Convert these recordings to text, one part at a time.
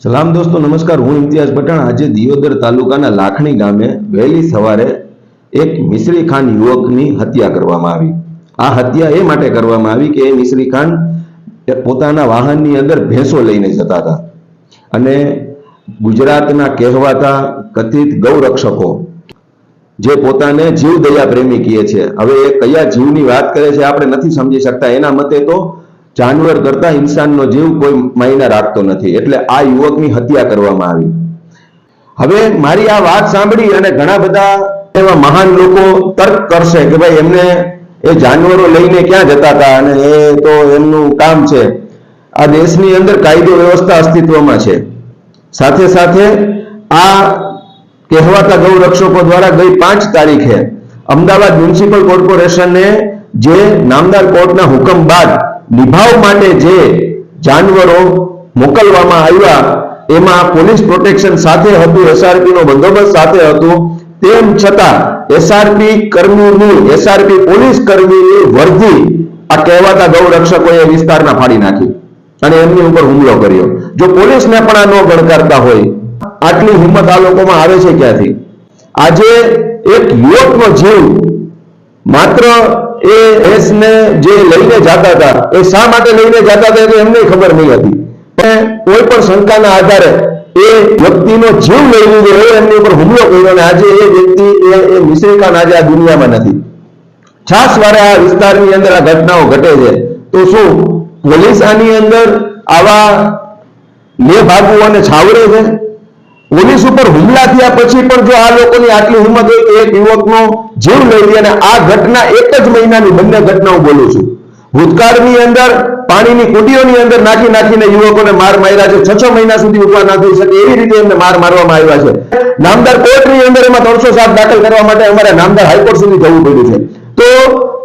સલામ દોસ્તો, નમસ્કાર. હું ઇમ્તિયાઝ પઠાણ. આજે દિયોદર તાલુકાના લાખણી ગામે વહેલી સવારે એક મિશ્રી ખાન યુવકની હત્યા કરવામાં આવી. આ હત્યા એ માટે કરવામાં આવી કે એ મિશ્રી ખાન પોતાના વાહનની અંદર ભેંસો લઈને જતા હતા. અને ગુજરાતના કહેવાતા કથિત ગૌરક્ષકો જે પોતાને જીવ દયા પ્રેમી કહે છે. હવે એ કયા જીવની વાત કરે છે આપણે નથી સમજી શકતા. એના મતે તો જાનવર કરતા ઇન્સાનનો જીવ કોઈ માયના રાખતો નથી. એટલે આ યુવકની હત્યા કરવામાં આવી. હવે મારી આ વાત સાંભળી અને ઘણા બધા એવા મહાન લોકો તર્ક કરશે કે ભાઈ એમને એ જાનવરો લઈને ક્યાં જતા હતા અને એ તો એમનું કામ છે. આ દેશની અંદર કાયદો વ્યવસ્થા અસ્તિત્વમાં છે. સાથે સાથે આ કહેવાતા ગૌ રક્ષકો દ્વારા ગઈ પાંચ તારીખે અમદાવાદ મ્યુનિસિપલ કોર્પોરેશને જે નામદાર કોર્ટના હુકમ બાદ નિભાવ માટે જે જાનવરો મોકલવામાં આવ્યા, એમાં પોલીસ પ્રોટેક્શન સાથે હતું એસઆરપી નો બંદોબસ્ત સાથે હતું. તેમ છતાં એસઆરપી કર્મીની એસઆરપી પોલીસ કર્મીની વર્ધી આ કહેવાતા ગૌ રક્ષકોએ વિસ્તારના ફાડી નાખી અને એમની ઉપર હુમલો કર્યો. જો પોલીસને પણ આ ન ગણકારતા હોય, આટલી હિંમત આ લોકોમાં આવે છે ક્યાંથી? આજે એક યુવકનો જીવ માત્ર એ ભેંસને જે લઈને જતા હતા, એ શા માટે લઈને જતા હતા એ એમને ખબર નહીં હતી. પણ કોઈ પણ શંકાના આધારે એ વ્યક્તિનો જીવ લઈ લીધો એ એમની ઉપર હુમલો કર્યો અને આજે એ વ્યક્તિ એ મિશ્રિકાન આજે આ દુનિયામાં નથી. છાસવારે આ વિસ્તારની અંદર આ ઘટનાઓ ઘટે છે. તો શું પોલીસ આની અંદર આવા લે ભાગુઓને છાવરે છે? પોલીસ ઉપર હુમલા થયા પછી પણ જો આ લોકોની આટલી હિંમત હોય એક યુવકનો જીવ લઈ લે અને આ ઘટના એક જ મહિનાની બંને ઘટનાઓ બોલું છું. ભૂતકાળની અંદર, પાણીની કુટીઓની અંદર નાખી નાખીને યુવકોને માર માર્યા છે. છ છ મહિના સુધી ઊભા ના થઈ શકે એવી રીતે એમને માર મારવામાં આવ્યા છે. નામદાર કોર્ટની અંદર એમાં ત્રણસો સાત દાખલ કરવા માટે અમારે નામદાર હાઈકોર્ટ સુધી જવું પડ્યું છે. તો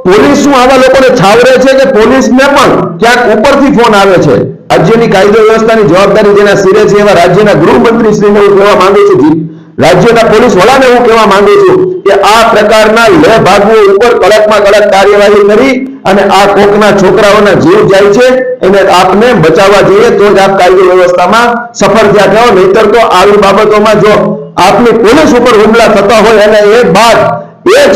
પોલીસ શું આવા લોકોને છાવરે છે કે પોલીસને પણ ક્યાંક ઉપરથી ફોન આવે છે? રાજ્યની કાયદો વ્યવસ્થાની જવાબદારી જેના સિરે છે એવા રાજ્યના ગૃહમંત્રી શ્રીને હું કહેવા માંગુ છું રાજ્યના પોલીસ વડાને હું કહેવા માંગુ છું કે આ પ્રકારના લે ભાગવો ઉપર કડકમાં કડક કાર્યવાહી કરી અને આ કોકના છોકરાઓના જીવ જાય છે, એને આપને બચાવવા જોઈએ, તો જ આપ કાયદો વ્યવસ્થામાં સફળ થયા કહો નહીતર તો આવી બાબતોમાં જો આપની પોલીસ ઉપર હુમલા થતા હોય અને એ બાદ એ જ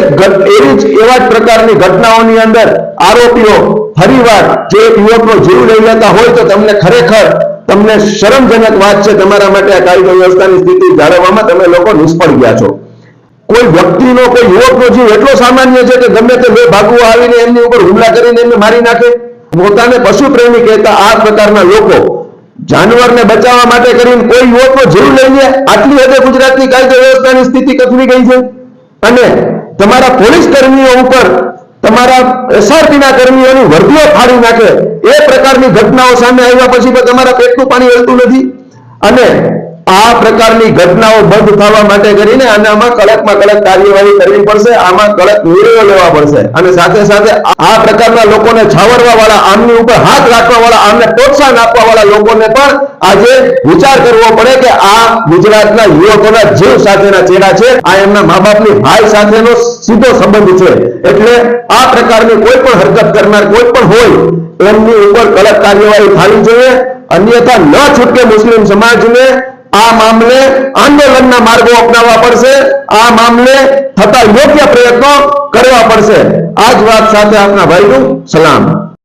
એવી જ, એવા જ પ્રકારની ઘટનાઓની અંદર આરોપીઓ ફરીવાર જે યુવકનો જીવ લઈ લેતા હોય તો તમને ખરેખર તમને શરમજનક વાત છે તમારા માટે આ કાયદો વ્યવસ્થાની સ્થિતિ જાળવવામાં તમે લોકો નિષ્ફળ ગયા છો. કોઈ વ્યક્તિનો, કોઈ યુવકનો જીવ એટલો સામાન્ય છે કે ગમે તે બે ભાગવો આવીને એમની ઉપર હુમલા કરીને એમને મારી નાખે. પોતાને પશુ પ્રેમી કહેતા આ પ્રકારના લોકો જાનવરને બચાવવા માટે કરીને કોઈ યુવકનો જીવ લઈ લે. આટલી હદે ગુજરાતની કાયદો વ્યવસ્થાની સ્થિતિ કથળી ગઈ છે. અને તમારા પોલીસ કર્મીઓ ઉપર તમારા એસઆરપીના કર્મીઓની વર્દીઓ ફાડી નાખે. એ પ્રકારની ઘટનાઓ સામે આવ્યા પછી પણ તમારા પેટનું પાણી હલતું નથી. અને આ પ્રકારની ઘટનાઓ બંધ થવા માટે કરીને અને આમાં કડકમાં કડક કાર્યવાહી કરવી પડશે, આમાં કડક નિર્ણયો લેવા પડશે. અને સાથે સાથે આ પ્રકારના લોકોને છાવરવા વાળા આમની ઉપર હાથ રાખવા વાળા આમને પ્રોત્સાહન આપવા વાળા લોકોને પણ આજે વિચાર કરવો પડે કે આ ગુજરાતના યુવકોના જીવ સાથેના ચેડા છે, આ એમના મા બાપની ભાઈ સાથેનો સીધો સંબંધ છે. એટલે આ પ્રકારની કોઈ પણ હરકત કરનાર કોઈ પણ હોય, એમની ઉપર કડક કાર્યવાહી થવી જોઈએ. અન્યથા ન છૂટકે મુસ્લિમ સમાજને આ મામલે આંદોલનના માર્ગો અપનાવવા પડશે. આ મામલે થતા યોગ્ય પ્રયત્નો કરવા પડશે. આ જ વાત સાથે આપના ભાઈનું સલામ.